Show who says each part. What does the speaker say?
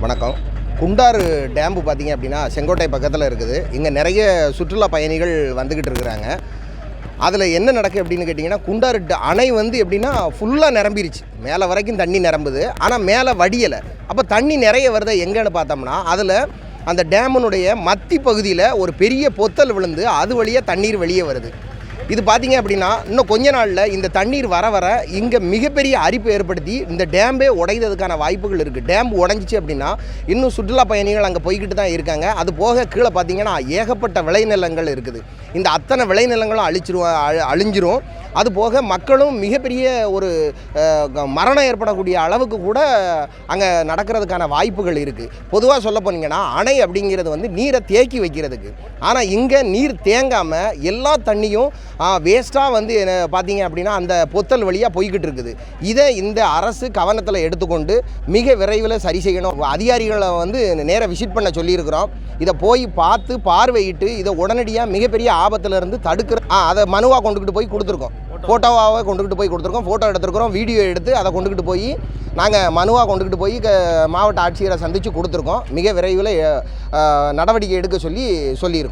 Speaker 1: வணக்கம் குண்டாறு டேம்பு பார்த்தீங்க அப்படின்னா செங்கோட்டை பக்கத்தில் இருக்குது. இங்கே நிறைய சுற்றுலா பயணிகள் வந்துக்கிட்டு இருக்கிறாங்க. அதில் என்ன நடக்குது அப்படின்னு கேட்டிங்கன்னா குண்டாறு அணை வந்து எப்படின்னா ஃபுல்லாக நிரம்பிருச்சு. மேலே வரைக்கும் தண்ணி நிரம்புது. ஆனால் மேலே வடியலை அப்போ தண்ணி நிறைய வருதை எங்கேன்னு பார்த்தோம்னா அதில் அந்த டேமனுடைய மத்தி பகுதியில் ஒரு பெரிய பொத்தல் விழுந்து அது வழியாக தண்ணீர் வெளியே வருது. இது பார்த்தீங்க அப்படின்னா இன்னும் கொஞ்ச நாளில் இந்த தண்ணீர் வர வர இங்கே மிகப்பெரிய அரிப்பு ஏற்படுத்தி இந்த டேம்பே உடைகிறதுக்கான வாய்ப்புகள் இருக்குது டேம் உடைஞ்சிச்சு அப்படின்னா இன்னும் சுற்றுலா பயணிகள் அங்கே போய்கிட்டு தான் இருக்காங்க. அது போக கீழே பார்த்தீங்கன்னா ஏகப்பட்ட விளைநிலங்கள் இருக்குது. இந்த அத்தனை விளைநிலங்களும் அழிச்சிருவோம் அழி- அழிஞ்சிரும். அது போக மக்களும் மிகப்பெரிய ஒரு மரணம் ஏற்படக்கூடிய அளவுக்கு கூட அங்கே நடக்கிறதுக்கான வாய்ப்புகள் இருக்குது பொதுவாக சொல்ல போனீங்கன்னா அணை அப்படிங்கிறது வந்து நீரை தேக்கி வைக்கிறதுக்கு. ஆனால் இங்கே நீர் தேங்காமல் எல்லா தண்ணியும் வேஸ்ட்டாக வந்து என்ன பார்த்தீங்க அப்படின்னா அந்த பொத்தல் வழியாக போய்கிட்டு இருக்குது. இதை இந்த அரசு கவனத்தில் எடுத்துக்கொண்டு மிக விரைவில் சரி செய்யணும். அதிகாரிகளை வந்து நேராக விசிட் பண்ண சொல்லியிருக்கிறோம். இதை போய் பார்த்து பார்வையிட்டு இதை உடனடியாக மிகப்பெரிய ஆபத்துல இருந்து தடுக்கிற அதை மனுவாக கொண்டுக்கிட்டு போய் கொடுத்துருக்கோம். ஃபோட்டோவாக கொண்டுக்கிட்டு போய் கொடுத்துருக்கோம். ஃபோட்டோ எடுத்துருக்கிறோம். வீடியோ எடுத்து அதை கொண்டுக்கிட்டு போய் நாங்கள் மனுவாக கொண்டுக்கிட்டு போய் க மாவட்ட ஆட்சியரை சந்தித்து கொடுத்துருக்கோம். மிக விரைவில் நடவடிக்கை எடுக்க சொல்லி சொல்லியிருக்கோம்.